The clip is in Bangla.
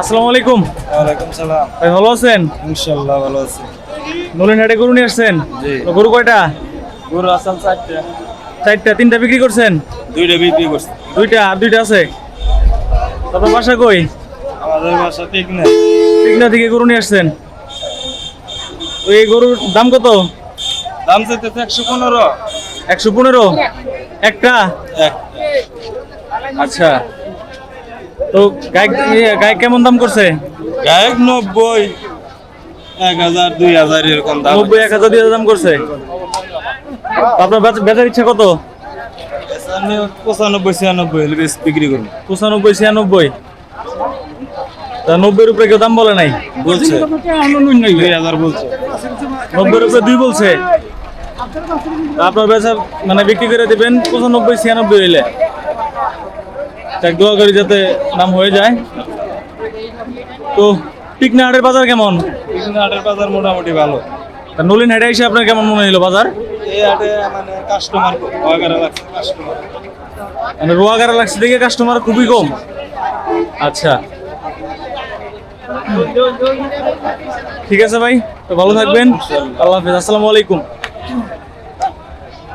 আসসালামু আলাইকুম। ওয়ালাইকুম সালাম। ভাই ভালো আছেন? ইনশাল্লাহ ভালো আছি। নলিন হাটে গরু নিয়ে আসছেন? জি। গরু কয়টা? গরু আসাম চারটা। চারটা তিনটা বিক্রি করছেন? দুইটা বিক্রি করছি। দুইটা আর দুইটা আছে? তারপর বাসা কই? আমাদের বাসা ঠিক না টিকনা থেকে গরু নিয়ে আসছেন? এই গরুর দাম কত? দাম চাইতে একশো পনেরো। একশো পনেরো? একটা? এক। আচ্ছা। তো গায়ে গায়ে কেমন দাম করছে? গায়ক নব্বই এক হাজার দুই হাজার এরকম দাম। নব্বই এক হাজার দুই হাজার দাম করছে। আপনার বেচার ইচ্ছা কত? পঁচানব্বই ছিয়ানব্বই বিক্রি করব। পঁচানব্বই ছিয়ানব্বই। তা নব্বইয়ের উপরে কেউ দাম বলে নাই? বলছে। দুই হাজার বলছে। নব্বইয়ের উপরে দুই বলছে। আপনার বেচা মানে বিক্রি করে দেবেন পঁচানব্বই ছিয়ানব্বই হইলে। যাক দোয়া করি যাতে নাম হয়ে যায়। তো টিকনা হাটের বাজার কেমন? এখানে হাটের বাজার মোটামুটি ভালো। তা নলিন হাটে এসে আপনার কেমন মনে হলো বাজার? এই হাটে মানে কাস্টমার কাস্টমার মানে রোয়াগারা লাগছে দেখে কাস্টমার খুবই কম। আচ্ছা। ঠিক আছে ভাই তো ভালো থাকবেন। আল্লাহ হাফিজ। আসসালামু আলাইকুম।